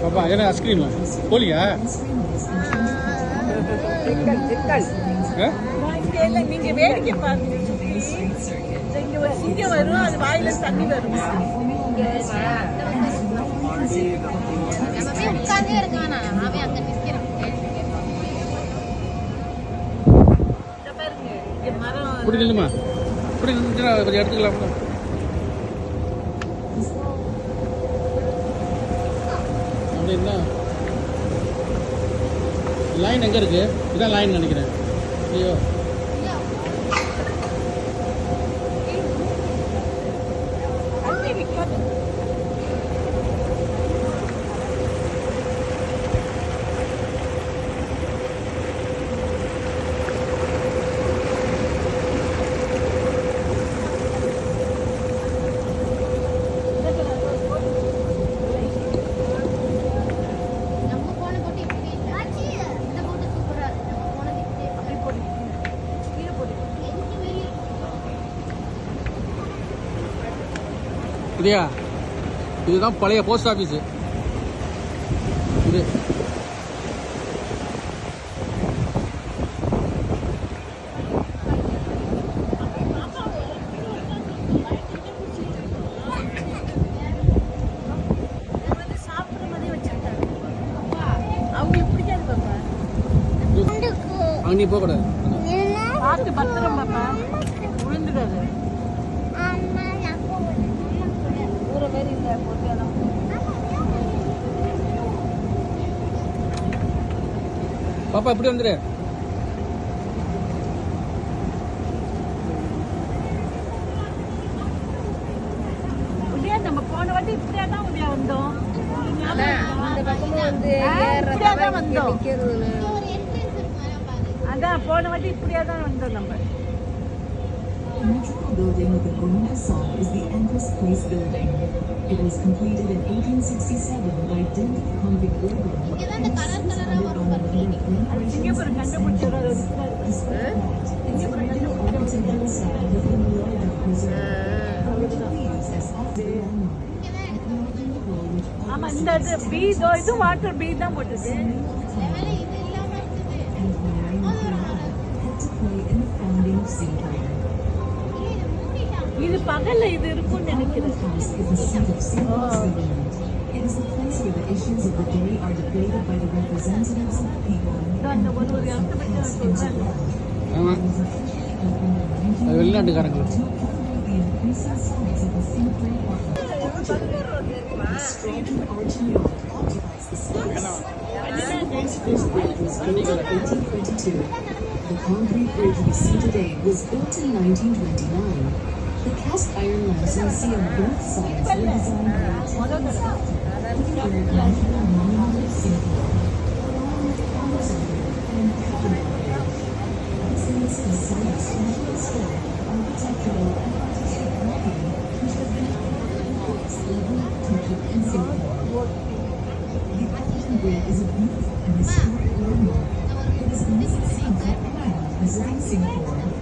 பாப்பா என்ன ஐஸ்கிரீம் போலியா? சிக்கல் சிக்கல் நீங்க வேடிக்கை பாருங்க இங்க வரும் அது வாயில தண்ணி வரும் உட்கார்ந்தே அவன் அங்க நிக்கிறான் பாருங்க மரம் கொஞ்சம் எடுத்துக்கலாம்ல பார்த்தீங்கன்னா லைன் எங்கே இருக்கு? இதான் லைன் நினைக்கிறேன். ஐயோ தண்ணி நிக்காது நம்ம போன போட்டு இப்படி இல்ல இந்த போட்டு சூப்பரா இருக்கு நம்ம போனது இப்படி அப்படி போடு கீழே போடு எங்க வெளிய இதையா இதுதான் பழைய போஸ்ட் ஆஃபீஸு இது. அங்கே போகக்கூடாது. பார்த்து பத்திரம் பாப்பா பாப்பா இப்படி உதயா நம்ம போன வாட்டி இப்படியா தான் உதயா வந்தோம். அதான் போன வாட்டி இப்படியா தான் வந்தோம் நம்ம. The metro building with the golden facade is the Empress Place building. It was completed in 1867 by Dent Convict Urban. இங்க தான் இந்த கலர் கலரா வரும் பாரு அது சிங்கப்பூர் கண்டுபிடிச்சது அது original Its original architectural style has been well preserved. Originally used as office landmark. இங்க தான் எடுத்து ஆமா இந்த இது பி இதோ இது வாட்டர் பி தான் போட்டது லெவலே இது இல்லாம இருக்குது And Marion Piano had to play in the founding of இது பகல்ல இது இருக்கும்னு நினைக்கிறேன் House is the seat of Singapore's government. It is the place where the issues of the day are debated by the representatives of the people. இதோ அந்த ஒரு ஒரு இடத்த பத்தி நான் சொல்றேன் ஆமாம் அது வெளிநாட்டுக்காரங்களுக்கு The increasing size of the Singapore market. Strong arching yacht occupies the space. Singapore's first bridge was built in 1822. The concrete bridge we see today was built in 1929. the cast iron knives and seal both sides were designed by The sculptor, Piero Angelo Monumento Silvio, along with Alexander and This is the science national store, architectural and artistic property, which has been Singapore. The Italian is a beautiful and historic landmark. It is the missing symbol of pride, visiting Singapore.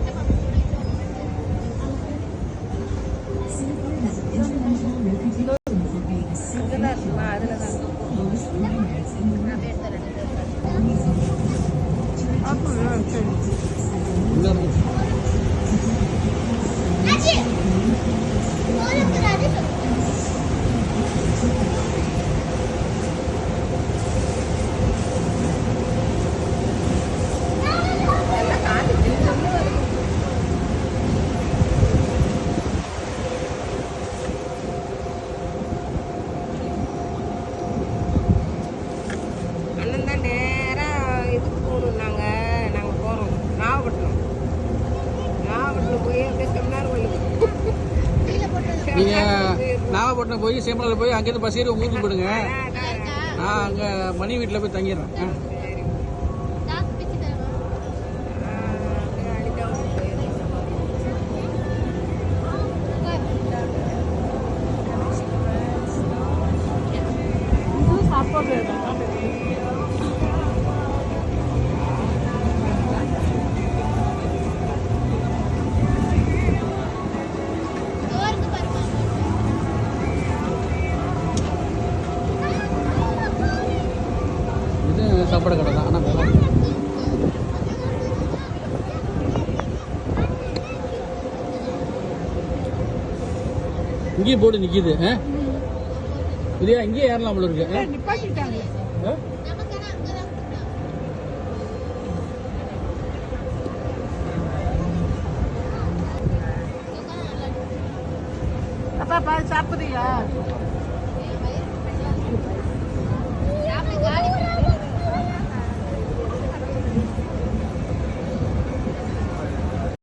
あっ。நாகப்பட்டினம் போய் சேமலில் போய் அங்கேருந்து bus ஏறி உங்க ஊருக்கு போயிடுங்க. நான் அங்கே மணி வீட்டில் போய் தங்கிடுறேன். ஆனால். இங்கேயும் போட்டு நிக்குது ஆ? இல்லையா இங்கேயே ஏறலாம் போல இருக்கு? அப்பா பால் சாப்பிடுறியா